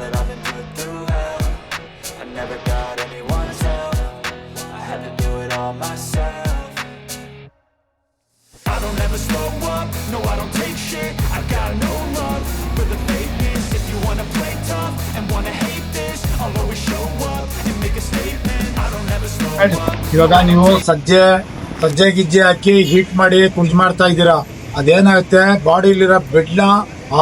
that I've been put through hell I never got anyone's help I had to do it all myself I don't ever slow up, no I don't take shit I got no love for the fakeness If you wanna play tough and wanna hate this I'll always show up and make a statement I don't ever slow up ಇವಾಗ ನೀವು ಸಜ್ಜೆ ಸಜ್ಜೆ ಗಿಜ್ಜೆ ಹಾಕಿ heat ಮಾಡಿ ಕುಂಜ್ ಮಾಡ್ತಾ ಇದ್ದೀರಾ ಅದೇನಾಗುತ್ತೆ ಬಾಡಿಲಿರೋ ಬೆಡ್ನ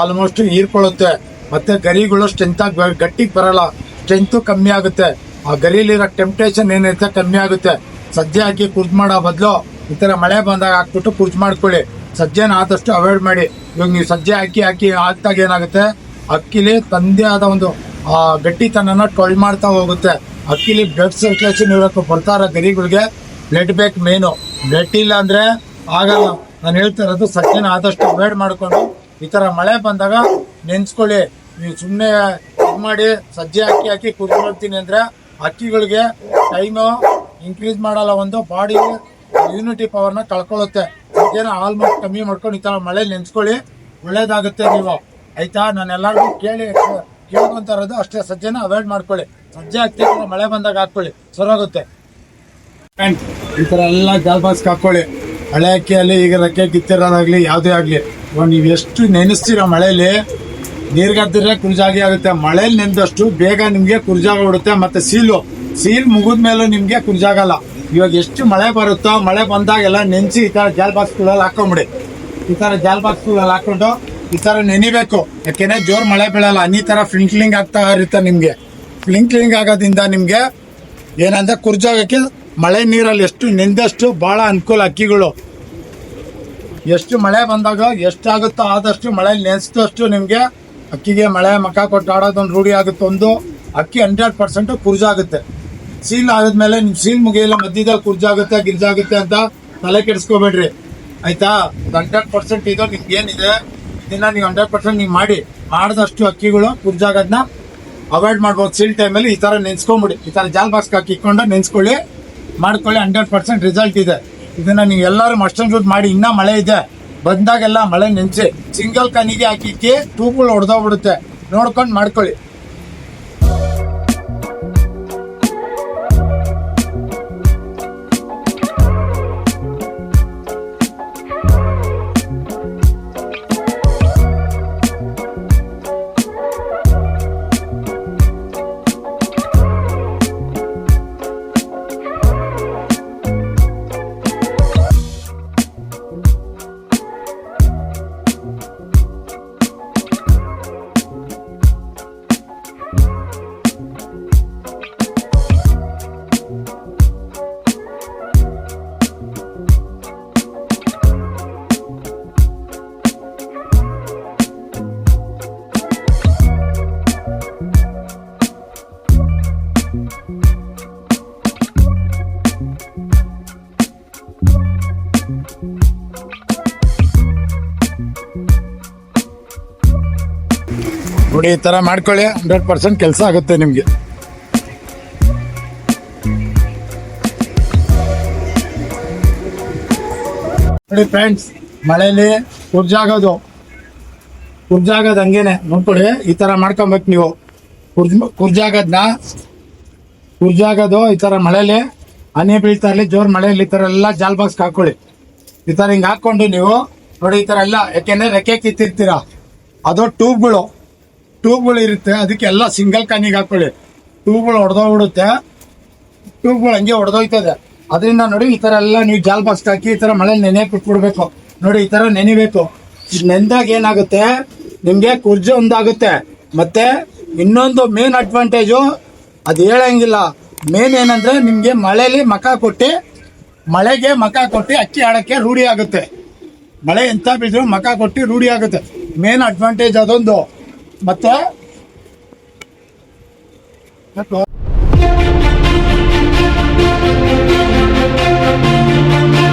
almost ಹೀರ್ಕೊಳ್ಳುತ್ತೆ ಮತ್ತೆ ಗರಿಗಳು ಸ್ಟ್ರೆಂತ್ ಆಗಿ ಗಟ್ಟಿಗೆ ಬರಲ್ಲ. ಸ್ಟ್ರೆಂತ್ ಕಮ್ಮಿ ಆಗುತ್ತೆ. ಆ ಗರಿಲಿರೋ ಟೆಂಪ್ಟೇಷನ್ ಏನೈತೆ ಕಮ್ಮಿ ಆಗುತ್ತೆ. ಸಜ್ಜೆ ಹಾಕಿ ಕುರ್ಜ್ ಮಾಡೋ ಬದಲು ಈ ಥರ ಮಳೆ ಬಂದಾಗ ಹಾಕ್ಬಿಟ್ಟು ಕುರ್ಜ್ ಮಾಡ್ಕೊಳ್ಳಿ. ಸಜ್ಜೆನ ಆದಷ್ಟು ಅವಾಯ್ಡ್ ಮಾಡಿ. ಇವಾಗ ನೀವು ಸಜ್ಜೆ ಹಾಕಿ ಹಾಕಿ ಹಾಕ್ದಾಗ ಏನಾಗುತ್ತೆ? ಅಕ್ಕಿಲಿ ತಂದೆ ಆದ ಒಂದು, ಆ ಗಟ್ಟಿತನನ ಟೊಳ್ ಮಾಡ್ತಾ ಹೋಗುತ್ತೆ. ಅಕ್ಕಿಲಿ ಬ್ಲಡ್ ಸರ್ಕ್ಯುಲೇಷನ್ ಇರೋಕ್ಕೆ ಬರ್ತಾ ಇರೋ ಗರಿಗಳಿಗೆ ಬ್ಲಡ್ ಬೇಕು ಮೇನು ಬ್ಲಡ್ ಇಲ್ಲ ಅಂದ್ರೆ ಆಗಲ್ಲ. ನಾನು ಹೇಳ್ತಾ ಇರೋದು ಸಜ್ಜೆನ ಆದಷ್ಟು ಅವಾಯ್ಡ್ ಮಾಡಿಕೊಂಡು ಈ ಥರ ಮಳೆ ಬಂದಾಗ ನೆನ್ಸ್ಕೊಳ್ಳಿ. ನೀವು ಸುಮ್ಮನೆ ಮಾಡಿ ಸಜ್ಜೆ ಹಾಕಿ ಹಾಕಿ ಕುದ್ಕೊಳ್ತೀನಿ ಅಂದರೆ ಅಕ್ಕಿಗಳಿಗೆ ಟೈಮು ಇನ್ಕ್ರೀಸ್ ಮಾಡಲ್ಲ, ಒಂದು ಬಾಡಿ ಇಮ್ಯುನಿಟಿ ಪವರ್ನ ಕಳ್ಕೊಳ್ಳುತ್ತೆ. ಏನೋ ಆಲ್ಮೋಸ್ಟ್ ಕಮ್ಮಿ ಮಾಡ್ಕೊಂಡು ಈ ಥರ ಮಳೆ ನೆನೆಸ್ಕೊಳ್ಳಿ, ಒಳ್ಳೇದಾಗುತ್ತೆ ನೀವು. ಆಯ್ತಾ? ನಾನು ಎಲ್ಲರಿಗೂ ಕೇಳಿ ಕೇಳ್ಕೊಂತ ಇರೋದು ಅಷ್ಟೇ. ಸಜ್ಜೆನ ಅವಾಯ್ಡ್ ಮಾಡ್ಕೊಳ್ಳಿ. ಸಜ್ಜೆ ಹಾಕ್ತಿದ್ರೆ ಮಳೆ ಬಂದಾಗ ಹಾಕೊಳ್ಳಿ ಸರೋಗುತ್ತೆ. ಈ ಥರ ಎಲ್ಲ ಹಾಕೊಳ್ಳಿ ಹಳೆ ಅಕ್ಕಿಯಲ್ಲಿ ಈಗ ರೆಕ್ಕೆ ಕಿತ್ತಿರೋದಾಗಲಿ, ಯಾವುದೇ ಆಗಲಿ. ನೀವು ಎಷ್ಟು ನೆನೆಸ್ತೀರ ಮಳೆಯಲ್ಲಿ ನೀರ್ಗದ್ದಿದ್ರೆ ಕುರ್ಜಾಗಿ ಆಗುತ್ತೆ. ಮಳೆಯಲ್ಲಿ ನೆಂದಷ್ಟು ಬೇಗ ನಿಮಗೆ ಕುರ್ಜಾಗ ಬಿಡುತ್ತೆ ಮತ್ತೆ ಸೀಲು. ಸೀಲ್ ಮೇಲೆ ನಿಮ್ಗೆ ಕುರ್ಜಾಗಲ್ಲ. ಇವಾಗ ಎಷ್ಟು ಮಳೆ ಬರುತ್ತೋ, ಮಳೆ ಬಂದಾಗೆಲ್ಲ ನೆನೆಸಿ ಈ ಥರ ಜಾಲ್ ಬಾಕ್ಸ್ಗಳಲ್ಲಿ ಹಾಕೊಂಬಿಡಿ. ಈ ಥರ ಜಾಲ್ ಬಾಕ್ಸ್ಗಳಲ್ಲಿ ಹಾಕೊಂಡು ಈ ಥರ ನೆನಿಬೇಕು. ಯಾಕೆಂದ್ರೆ ಜೋರು ಮಳೆ ಬೀಳಲ್ಲ. ಅನಿ ಥರ ಫ್ಲಿಂಕ್ಲಿಂಗ್ ಆಗ್ತಾ ಇರುತ್ತೆ ನಿಮಗೆ. ಫ್ಲಿಂಕ್ಲಿಂಗ್ ಆಗೋದ್ರಿಂದ ನಿಮಗೆ ಏನಂದ್ರೆ ಕುರ್ಜಾಗಕ್ಕೆ ಮಳೆ ನೀರಲ್ಲಿ ಎಷ್ಟು ನೆಂದಷ್ಟು ಬಹಳ ಅನುಕೂಲ ಅಕ್ಕಿಗಳು. ಎಷ್ಟು ಮಳೆ ಬಂದಾಗ ಎಷ್ಟಾಗುತ್ತೋ ಆದಷ್ಟು ಮಳೆ ನೆನೆಸಿದಷ್ಟು ನಿಮಗೆ ಅಕ್ಕಿಗೆ ಮಳೆ, ಮಕ ಕೊಟ್ಟು ಆಡೋದೊಂದು ರೂಢಿ ಆಗುತ್ತೆ ಒಂದು. ಅಕ್ಕಿ ಹಂಡ್ರೆಡ್ ಪರ್ಸೆಂಟ್ ಕುರ್ಜಾಗುತ್ತೆ. ಸೀಲ್ ಆದ್ಮೇಲೆ ನಿಮ್ ಸೀಲ್ ಮುಗಿಯಲ್ಲ ಮಧ್ಯದಲ್ಲಿ ಕುರ್ಜಾಗುತ್ತೆ ಗಿರ್ಜಾಗುತ್ತೆ ಅಂತ ತಲೆ ಕೆಡಿಸ್ಕೋಬೇಡ್ರಿ. ಆಯ್ತಾ? ಹಂಡ್ರೆಡ್ ಪರ್ಸೆಂಟ್ ಇದು, ನಿಮ್ಗೆ ಏನಿದೆ? ಇದನ್ನ ನೀವು ಹಂಡ್ರೆಡ್ ಪರ್ಸೆಂಟ್ ನೀವು ಮಾಡಿ. ಮಾಡಿದಷ್ಟು ಅಕ್ಕಿಗಳು ಕುರ್ಜಾಗೋದನ್ನ ಅವಾಯ್ಡ್ ಮಾಡ್ಬೋದು. ಸೀಲ್ ಟೈಮಲ್ಲಿ ಈ ತರ ನೆನ್ಸ್ಕೊಂಬಿಡಿ. ಈ ತರ ಜಾಲ್ ಬಾಸ್ಕ್ ಹಾಕಿ ಇಟ್ಕೊಂಡು ನೆನ್ಸ್ಕೊಳ್ಳಿ. ಮಾಡ್ಕೊಳ್ಳಿ ಹಂಡ್ರೆಡ್ ಪರ್ಸೆಂಟ್ ರಿಸಲ್ಟ್ ಇದೆ. ಇದನ್ನ ನೀವು ಎಲ್ಲರೂ ಮಸ್ಟನ್ ಶೂಟ್ ಮಾಡಿ. ಇನ್ನೂ ಮಳೆ ಇದೆ. ಬಂದಾಗೆಲ್ಲ ಮಳೆ ನೆನ್ಸಿ ಸಿಂಗಲ್ ಕನಿಗೆ ಹಾಕಿಕ್ಕೆ ತೂಪುಗಳು ಹೊಡೆದೋಗ್ಬಿಡುತ್ತೆ ನೋಡ್ಕೊಂಡು ಮಾಡ್ಕೊಳ್ಳಿ. ನೋಡಿ, ಈ ತರ ಮಾಡ್ಕೊಳ್ಳಿ. ಹಂಡ್ರೆಡ್ ಪರ್ಸೆಂಟ್ ಕೆಲಸ ಆಗುತ್ತೆ ನಿಮಗೆ. ನೋಡಿ ಫ್ರೆಂಡ್ಸ್ ಮಳೆಯಲ್ಲಿ ಕುರ್ಜಾಗೋದು ಕುರ್ಜಾಗೋದು ಹಂಗೇನೆ. ನೋಡ್ಕೊಳ್ಳಿ, ಈ ತರ ಮಾಡ್ಕೊಬೇಕು ನೀವು. ಕುರ್ಜ್ ಕುರ್ಜಾಗೋದನ್ನ ಕುರ್ಜಾಗೋದು ಈ ತರ ಮಳೆಯಲ್ಲಿ ಹನಿ ಬೀಳ್ತಾ ಇರಲಿ, ಜೋರು ಮಳೆಯಲ್ಲಿ ಈ ತರ ಎಲ್ಲ ಜಾಲ್ ಬಾಕ್ಸ್ ಹಾಕೊಳ್ಳಿ. ಈ ತರ ಹಿಂಗೆ ಹಾಕೊಂಡು ನೀವು, ನೋಡಿ ಈ ತರ ಎಲ್ಲ, ಯಾಕೆಂದರೆ ರೆಕ್ಕೆ ಕಿತ್ತಿರ್ತೀರ? ಅದು ಟ್ಯೂಬ್ಗಳು ಟ್ಯೂಬ್ಗಳು ಇರುತ್ತೆ, ಅದಕ್ಕೆ ಎಲ್ಲ ಸಿಂಗಲ್ ಕಾನಿಗೆ ಹಾಕೊಳ್ಳಿ ಟ್ಯೂಬ್ಗಳು ಹೊಡೆದೋಗ್ಬಿಡುತ್ತೆ ಟ್ಯೂಬ್ಗಳು ಹಂಗೆ ಹೊಡೆದೋಯ್ತದೆ ಅದರಿಂದ ನೋಡಿ ಈ ಥರ ಎಲ್ಲ ನೀವು ಜಾಲ್ ಬಾಕ್ಸ್ ಹಾಕಿ ಈ ಥರ ಮಳೆ ನೆನೆಯಕ್ಕೆ ಬಿಟ್ಬಿಡ್ಬೇಕು ನೋಡಿ ಈ ಥರ ನೆನಿಬೇಕು. ನೆಂದಾಗ ಏನಾಗುತ್ತೆ? ನಿಮಗೆ ಕುರ್ಜಿ ಒಂದಾಗುತ್ತೆ. ಮತ್ತು ಇನ್ನೊಂದು ಮೇನ್ ಅಡ್ವಾಂಟೇಜು ಅದು ಹೇಳಂಗಿಲ್ಲ. ಮೇನ್ ಏನಂದರೆ ನಿಮಗೆ ಮಳೆಯಲ್ಲಿ ಮಕ ಕೊಟ್ಟು, ಮಳೆಗೆ ಮಕ ಕೊಟ್ಟು ಅಕ್ಕಿ ಆಡೋಕ್ಕೆ ರೂಢಿ ಆಗುತ್ತೆ. ಮಳೆ ಎಂಥ ಬಿದ್ದರೂ ಮಕ ಕೊಟ್ಟು ರೂಢಿ ಆಗುತ್ತೆ. ಮೇನ್ ಅಡ್ವಾಂಟೇಜ್ ಅದೊಂದು. ಮತ್ತೆ?